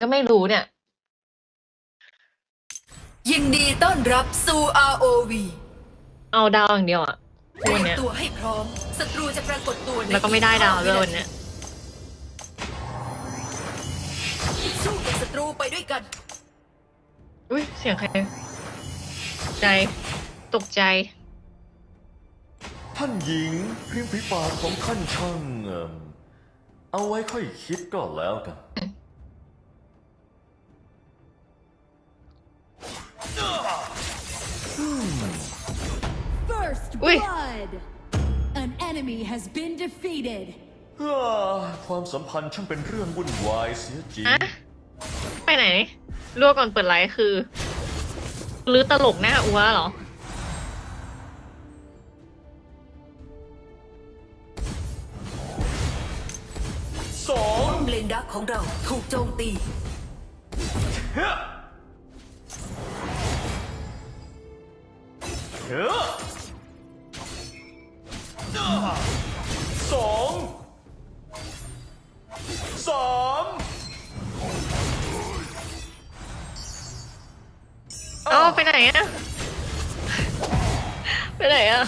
ก็ไม่รู้เนี่ย ยินดีต้อนรับสู่ ROV เอาดาวอย่างเดียวอะเตรีวัยนมเนี้ยตัวให้พร้อมศัตรูจะปรากฏตัวในแล้วก็ไม่ได้ดาวเลยวันเนี้ยสู้กับศัตรูไปด้วยกัน อุ้ยเสียงใครใจตกใจ ท่านหญิงริมฝีปากของท่านช่างเอิ่มเอาไว้ค่อยคิดก็แล้วกัน has been defeated. เฮ้อความสัมพันธ์ช่างเป็นเรื่องวุ่นวายเสียจริงอะไปไหนรั่วก่อนเปิดไลฟ์คือหรือตลกหน้าอัวเหรอ สองเลนดักของเราถูกโจมตี เฮ้อ สองสามเอาไปไหนอะไปไหนอะ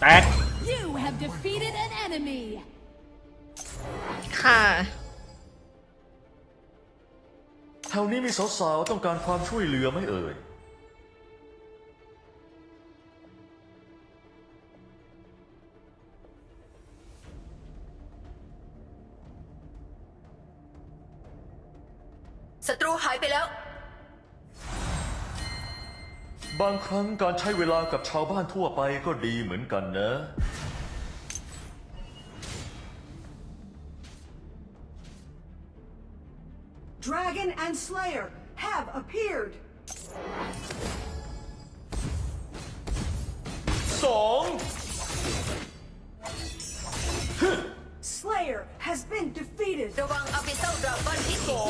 แตก You have defeated an enemy. ค่ะ แถวนี้มีสาวๆต้องการความช่วยเหลือไหมเอ่ย ศัตรูหายไปแล้ว บางครั้งการใช้เวลากับชาวบ้านทั่วไปก็ดีเหมือนกันนะ Dragon and Slayer have appeared. สอง Slayer has been defeated. ระวังอาบิเซลดราก้อนที่สอ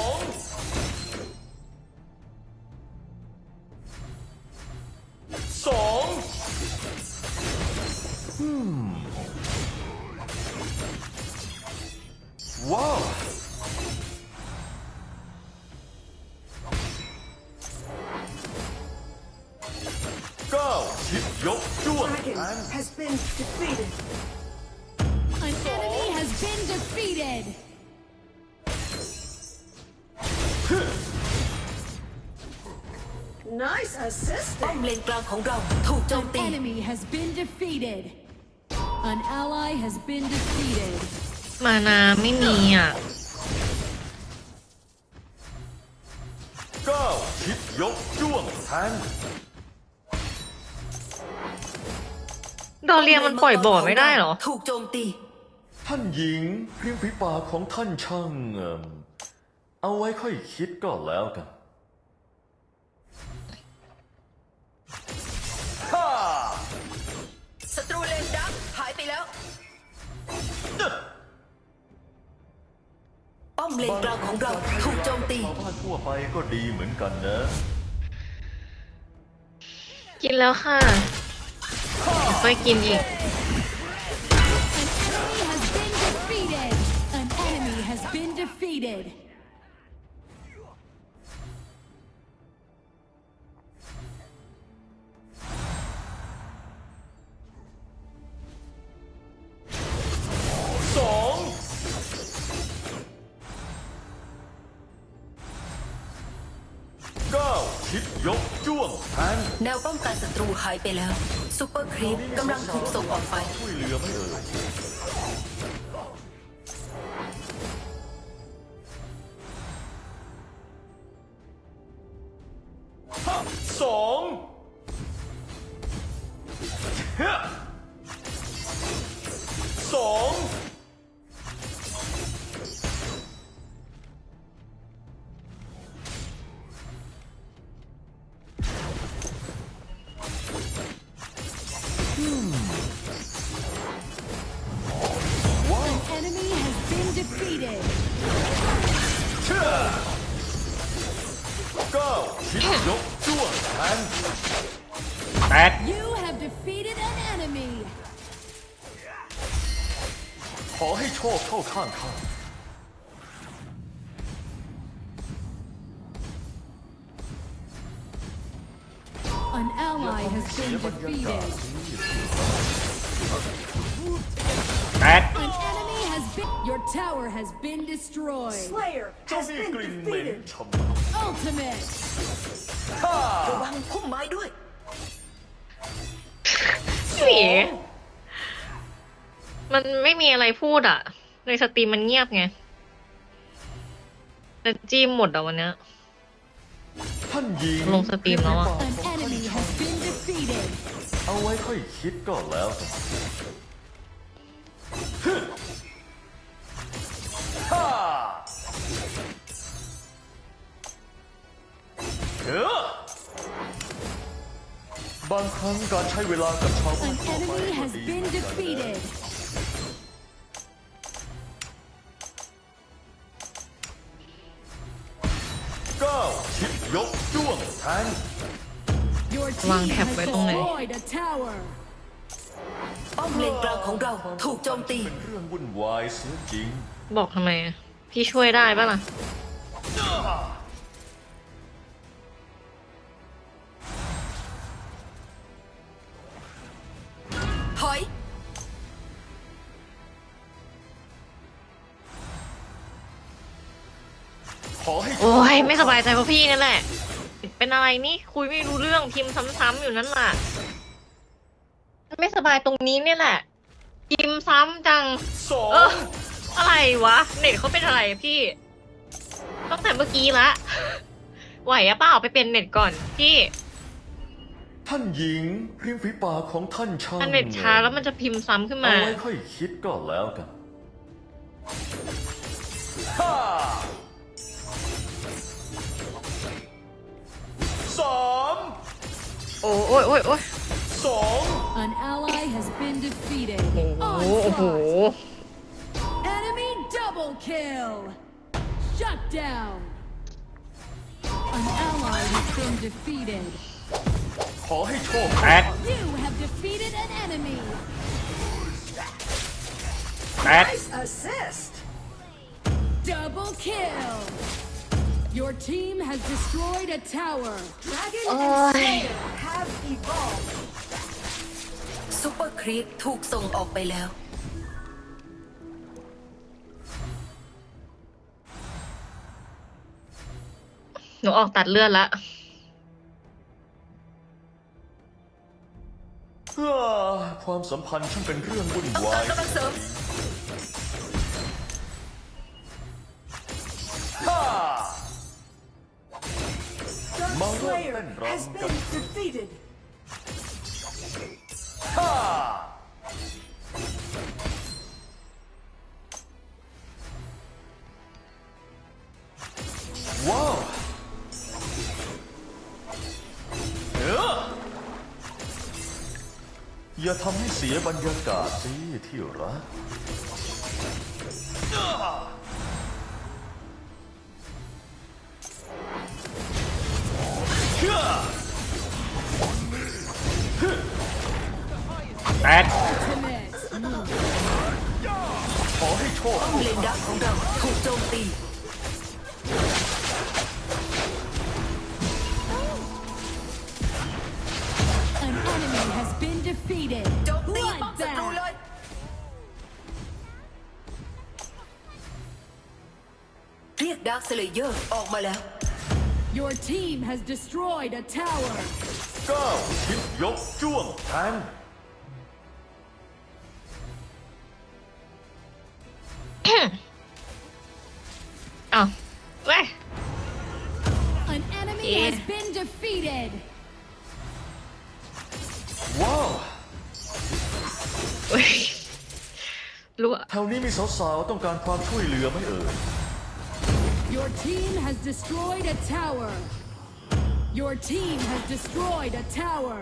defeated. Nice ป้อ assisting. มเลนกลางของเราถูกโจม An ตี enemy has been defeated. An ally has been defeated. มานาไม่มีอะเก้าชิดยกจ้วงแทงดอเรียมันปล่อยบ่อไม่ได้เหรอ ถูกโจมตี ท่านหญิงริมฝีปากของท่านช่างเอิ่มเอาไว้ค่อยคิดก็แล้วกันฮ่าศัตรูเลนดักหายไปแล้วป้อมเลนกลางของเราถูกโจมตี ชาวบ้านทั่วไปก็ดีเหมือนกันนะ กินแล้วค่ะไปกินอีก วงแทงแนวป้องกันศัตรูหายไปแล้วซูเปอร์ครีปกำลังถูกส่งออกไป ช่วยเหลือไหม่เอ่ย An ally has เสีย been บรรยากาศ defeated. แปด An enemy has been. Your tower has been destroyed. Slayer เจ้า has มี been กลิ่นเหม็น defeated. ชะมัด Ultimate. ระวังพุ่มไม้ด้วย หนีมันไม่มีอะไรพูดอะ ในสตรีมมันเงียบไงแต่จิ้มหมดอะวันเนี้ย ท่านหญิงลงสตรีมแล้วอะ An เอาไว้ค่อยคิดก็แล้วกันฮ่าเฮ้อบางครั้งการใช้เวลากับชาวบ้าน An ทั่วไป enemy ก็ has ดี been เหมือนกันนะ defeated. ก้าวชิดยกจ้วงแทง วาง team แท็บ has ไว้ตรงไหน destroyed a tower. ป้อมเลนกลางของเราถูกโจมตีเป็นเรื่องวุ่นวายเสียจริง บอกทำไมอะพี่ช่วยได้ปะล่ะ ถอย ขอให้โอ้ยไม่สบายใจเพราะพี่นั่นแหละ เป็นอะไรนี่คุยไม่รู้เรื่องพิมพ์ซ้ำๆอยู่นั่นแหละไม่สบายตรงนี้เนี่ยแหละพิมพ์ซ้ำจังสอเอองอะไรวะ เน็ตเขาเป็นอะไรอะพี่ตั้งแต่เมื่อกี้ละไหวอะเปล่าไปเป็นเน็ตก่อนพี่ท่านหญิงริมฝีปากของท่านช่างถ้าเน็ตช้าแล้วมันจะพิมพ์ซ้ำขึ้นเอามาไว้ค่อยคิดก็แล้วกัน สาม โอ้โอ้ยโอ้ยโอ้ย สอง An ally has been defeated. โอ้โหโอ้โห Onslaught. Enemy double kill. Shut down. An ally has been defeated. ขอให้โชค แปด You have defeated an enemy. แปด Nice assist. Double kill. Your team has destroyed a tower. Dragon Oi. and Slayer have evolved. ซูเปอร์ครีปถูกส่งออกไปแล้ว หนูออกตัดเลือดละเพื่อความสัมพันธ์ช่างเป็นเรื่องวุ่นต้องวาการยกำลังเสริม Slayer Ben has Ram been defeated. ฮ่าว้าวเอ้ออย่าทำให้เสียบรรยากาศสิที่รัก ขอให้โชคป้อมเลนดักของเราถูกโจมตี An enemy has been defeated. โจมตีป้อมศัตรูเล Bloodbath. ยเรียกดาร์คสเลเยอร์ออกมาแล้ว Your team has destroyed a tower. ก้าวชิดยกจ้วงแทง ว้าวเว้ยรู้อะแถวนี้มีสาวๆต้องการความช่วยเหลือไหมเอ่ย Your team has destroyed a tower. Your team has destroyed a tower.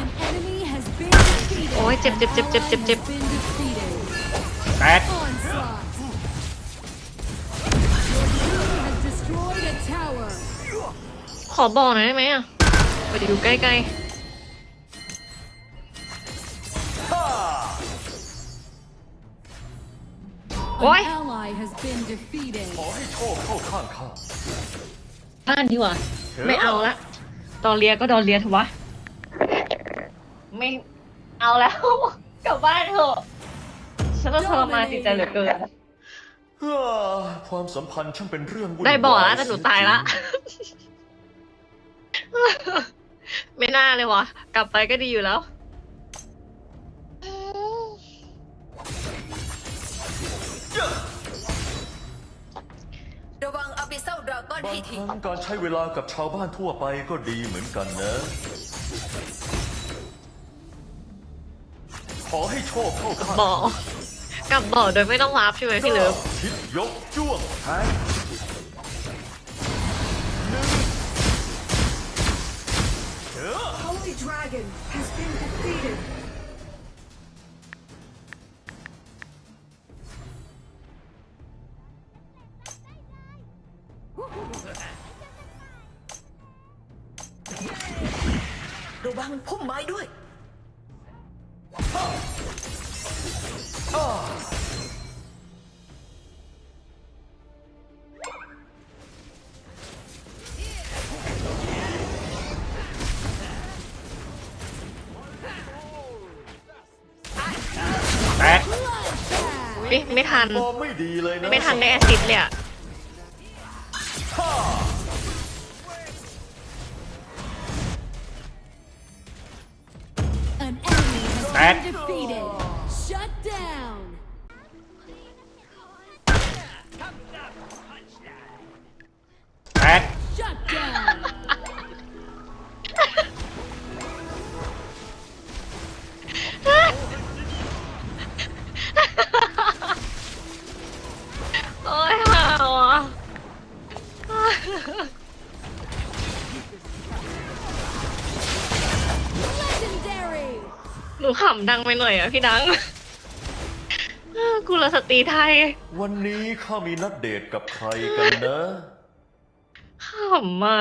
An enemy has been defeated. โอ้ยเจ็บเจ็บเจ็บเจ็บเจ็บเจ็บ An ally has been defeated. แปด Onslaught. ขอบอกหน่อยได้ไหมอะไปอยู่ใกล้ฮ่าๆโอ้ย An ally has been defeated. ขอให้โชคเข้าข้างข้าบ้านดีกว่า ไม่เอาละดอเลียก็ดอเลียเถอะวะ ไม่เอาแล้ว กลับบ้านเถอะฉันต้องทรมานจิตใจเหลือเกิน เฮ้อความสัมพันธ์ช่างเป็นเรื่องวุ่นได้บอกวาแล้วแต่หนูตายละ ไม่น่าเลยวะกลับไปก็ดีอยู่แล้ว ระวังอาบิเซลดราก้อนบางให้คที รั้งการใช้เวลากับชาวบ้านทั่วไปก็ดีเหมือนกันนะ ขอให้โชคเข้าข้างบอกกลับบอกโดยไม่ต้องวาร์ปใช่ไหมพี่เลิฟ คิดยกจ้วงแทง Dragon has been defeated. ระวังพุ่มไม้ด้วย ไม่ไม่ทันฟอร์มไม่ดีเลยนะ ไม่ทันได้แอสซิสต์เลยอะ ดังไปหน่อยอะพี่ดังกุลสตรีไทย วันนี้ข้ามีนัดเดทกับใครกันนะขำอะ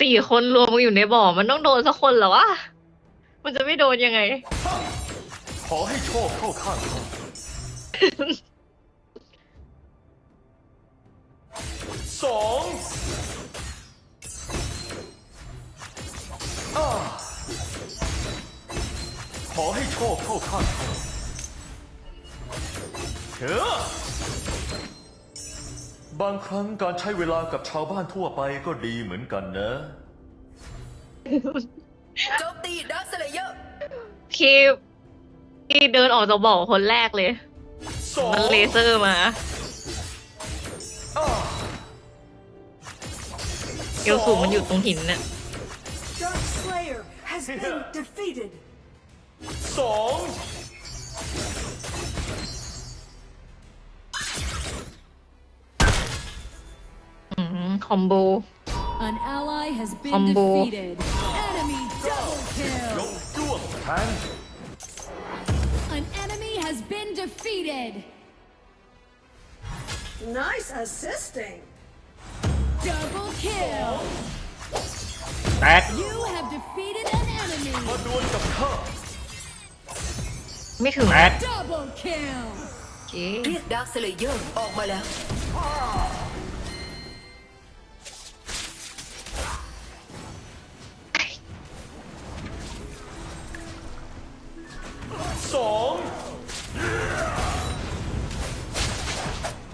สี่คนรวมกันอยู่ในบ่อมันต้องโดนสักคนเหรอวะ มันจะไม่โดนยังไง ขอให้โชคเข้าข้างข้าสอง ขอให้โชคเข้าข้างข้าเถอะบางครั้งการใช้เวลากับชาวบ้านทั่วไปก็ดีเหมือนกันนะ โจมตีดักสเลเยอร์ที่ที่เดินออกจากบ่อคนแรกเลย สองมันเลเซอร์มาอาเอลสูงมันอยู่ตรงหินน่ะ Dark Slayer has been defeated. สอง อืมคอมโบ An ally has been Combo. defeated. Enemy double ย kill. กจ้วงแทง An enemy has been defeated. Nice assisting. Double kill. แตก You have defeated an ไม่ถึงแตก Double kill. โอเคเรียกดักสเลเยอร์ออกมาแล้ว สอง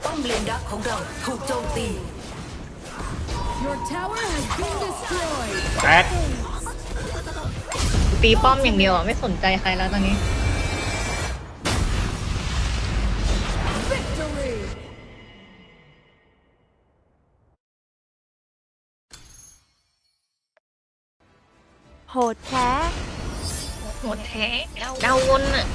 ป้อมเลนดักของเราถูกโจมตี Your tower has been destroyed. แตก ตีป้อมอย่างเดียวอะ ไม่สนใจใครแล้วตอนนี้ Victory. โหดแท้ หมดแท้ดาววนอะ